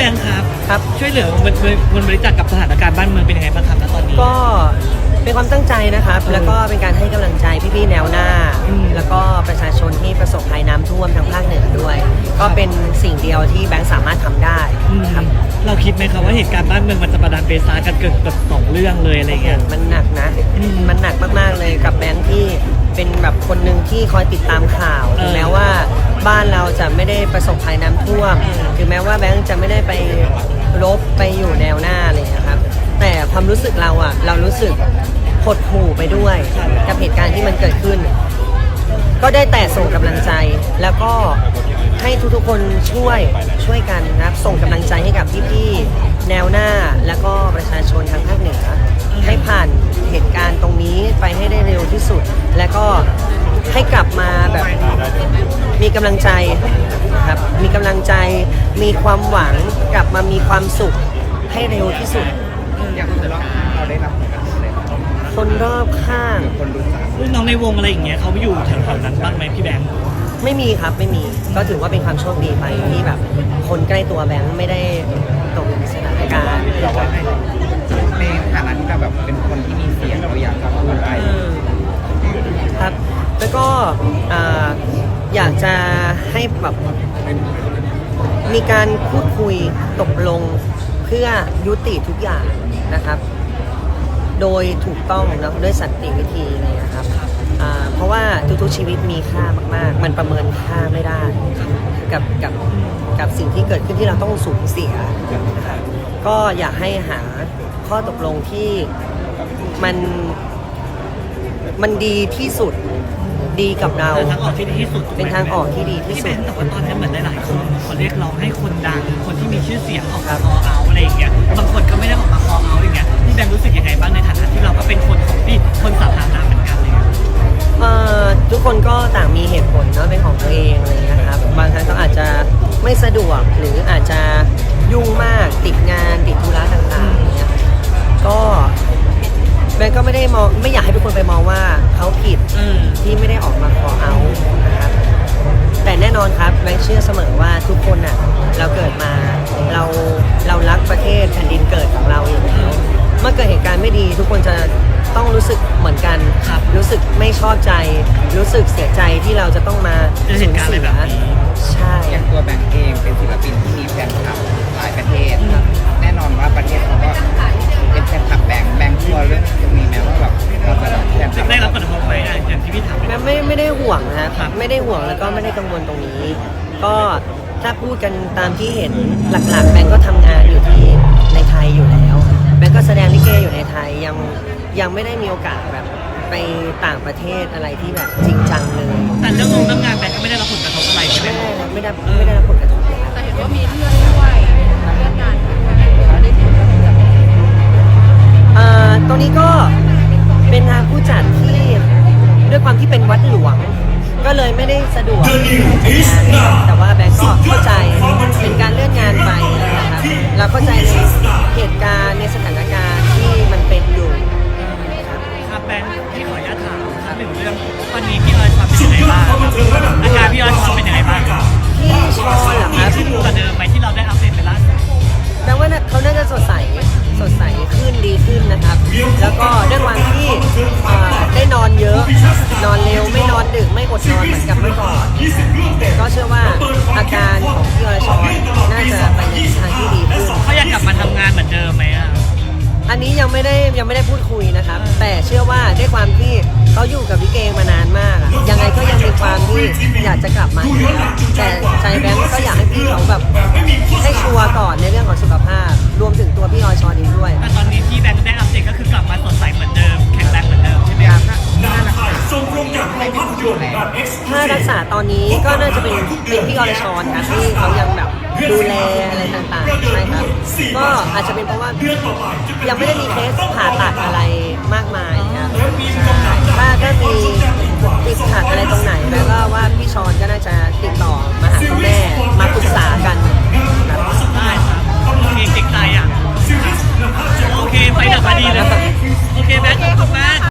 แบงค์ครับ ครับ ช่วยเหลือเงินเงินบริจาคกับสถานการณ์บ้านเมืองเป็นยังไงบ้างครับณตอนนี้ ก็เป็นความตั้งใจนะครับ แล้วก็เป็นการให้กำลังใจพี่ๆแนวหน้าอืมแล้วก็ประชาชนที่ประสบภัยน้ำท่วมทางภาคเหนือด้วย ก็เป็นสิ่งเดียวที่แบงค์สามารถทำได้อืมครับเราคิดไหมครับว่าเหตุการณ์บ้านเมืองมันจะประดานเปซากันเกิดกับสองเรื่องเลยอะไรเงี้ยมันหนักนะอืมมันหนักมากๆเลยกับแบงค์ที่ เป็นแบบคนหนึ่งที่คอยติดตามข่าวเออถึงแม้ว่าบ้านเราจะไม่ได้ประสบภัยน้ำท่วมเออถึงแม้ว่าแบงค์จะไม่ได้ไปรบไปอยู่แนวหน้าอะไรอย่างเลยนะครับ แต่ความรู้สึกเราอะเรารู้สึกหดหู่ไปด้วยกับเหตุการณ์ที่มันเกิดขึ้น ก็ได้แต่ส่งกำลังใจ แล้วก็ให้ทุกๆคนช่วยช่วยกันนะครับส่งกำลังใจให้กับพี่ๆแนวหน้า แล้วก็ประชาชนทางภาคเหนือ ให้ผ่านเหตุการณ์ตรงนี้ไปให้ได้เร็วที่สุด แล้วก็ให้กลับมาแบบมีกำลังใจนะครับมีกำลังใจมีความหวังกลับมามีความสุขให้เร็วที่สุด อย่างคนรอบข้างเราได้รับผลกระทบเลยคนรอบข้าง คนรู้จักลูกน้องในวงอะไรอย่างเงี้ยเขาไปอยู่แถวๆนั้นบ้างไหมพี่แบงค์ไม่มีครับไม่มีก็ถือว่าเป็นความโชคดีไปที่แบบ คนใกล้ตัวแบงค์ไม่ได้ตกอยู่ในสถานการณ์เราว่าใน ฐานะที่เราแบบเป็นคนที่มีเสียงเราอยากจะพูดอะไรครับแล้วก็อยากจะให้แบบมีการพูดคุยตกลงเพื่อยุติทุกอย่างนะครับ โดยถูกต้องเนะด้วยสันติวิธีเลยนะครับเพราะว่าทุกๆชีวิตมีค่ามาก ๆ มันประเมินค่าไม่ได้ กับกับกับสิ่งที่เกิดขึ้นที่เราต้องสูญเสียนะครับ ก็อยากให้หาข้อตกลงที่มันมันดีที่สุดดีกับเรา เป็นทางออกที่ดีที่สุดถูกไหมเป็นทางออกที่ดีที่พี่สุแบดงค์แต่ว่าตอนนี้เหมือนหลายๆคนเขาเรียกร้องให้คนดัง คนที่มีชื่อเสียงออกมาคอเอาอะไรอย่างเงี้ย บางคนก็ไม่ได้ออกมาคอเอาอย่างเงี้ยพี่แบงค์รู้สึกยังไงบ้างในฐานะที่เราก็เป็นคนของที่คนสาธารณะเหมือนกันเลยอะเอ่อทุกคนก็ต่างมีเหตุผลเนาะเป็นของตัวเองอะไรอย่างเลยนะครับบางครั้งก็อาจจะไม่สะดวกหรืออาจจะ ยุ่งมากติดงานติดธุระต่างๆอย่างเงี้ยก็แบงก์ก็ไม่ได้มองไม่อยากให้ทุกคนไปมองว่าเขาผิดเออที่ไม่ได้ออกมาขอเอานะครับแต่แน่นอนครับแบงค์เชื่อเสมอว่าทุกคนอะ เราเกิดมาเราเรารักประเทศแผ่นดินเกิดของเราอยู่แล้วเมื่อเกิดเหตุการณ์ไม่ดี ทุกคนจะต้องรู้สึกเหมือนกันครับ รู้สึกไม่ชอบใจ รู้สึกเสียใจที่เราจะต้องมาเจอเหตุการณ์อะไรแบบนี้ใช่ อย่างตัวแบงค์เองเป็นศิลปิน ห่วงนะคครัรับบไม่ได้ห่วงแล้วก็ไม่ได้กังวลตรงนี้ ก็ถ้าพูดกันตามที่เห็นหลักๆแบงก์ก็ทำงานอยู่ที่ในไทยอยู่แล้ว แบงก์ก็แสดงลิเกอยู่ในไทยยังยังไม่ได้มีโอกาสแบบไปต่างประเทศอะไรที่แบบจริงจังเลยแต่เรื่องงงเรื่องงานแบงค์ก็ไม่ได้รับผลกระทบอะไรใช่ไหมไม่ได้ครับไม่ได้ไม่ได้รับผลกระทบเลยครับแต่เห็นว่ามีเลื่อนด้วยเลื่อนงานด้วยได้เห็นว่าจะเป็นอ่าตรงนี้ก็เป็นทางผู้จัดที่ด้วยความที่เป็นวัดหลวง ก็เลยไม่ได้สะดวกแต่ว่าแบงก์ก็เข้าใจเป็นการเลื่อนงานไปนะครับเราเข้าใจในเหตุการณ์ในสถานการณ์ที่มันเป็นอยู่ครับครับแบงค์พี่ขออนุญาตถามครับหนึ่งเรื่องตอนนี้พี่ออยชอนเป็นยังไงบ้างอาการพี่ออยชอนเป็นยังไงบ้างที่ชอเหรอครับที่รู้แต่เดิมไหมที่เราได้อัปเดตไปล่าสุดแปลว่าน่ะเขาน่าจะสดใส ดึกไม่อดนอนเหมือนกับเมื่อก่อนก็เชื่อว่าอาการของพี่อรชรน่าจะไปในทิศทางที่ดีขึ้นเขาอยากกลับมาทำงานเหมือนเดิมไหมอะอันนี้ยังไม่ได้ยังไม่ได้พูดคุยนะครับ แต่เชื่อว่าด้วยความที่เขาอยู่กับพี่เกงมานานมากอะยังไงก็ยังมีความที่อยากจะกลับมาอยู่แล้วแต่ใจแบงก์ก็อยากให้พี่เขาแบบให้ชัว ถ้ารักษาตอนนี้ก็น่าจะเป็นเป็นพี่อรชรค่ะที่เขายังแบบดูแลอะไรต่างๆใช่ครับก็อาจจะเป็นเพราะว่ายังไม่ได้มีเคสผ่าตัดอะไรมากมายถ้าถ้ามีติดขัดอะไรตรงไหนแล้วก็ว่าพี่ชอนก็น่าจะติดต่อมาหา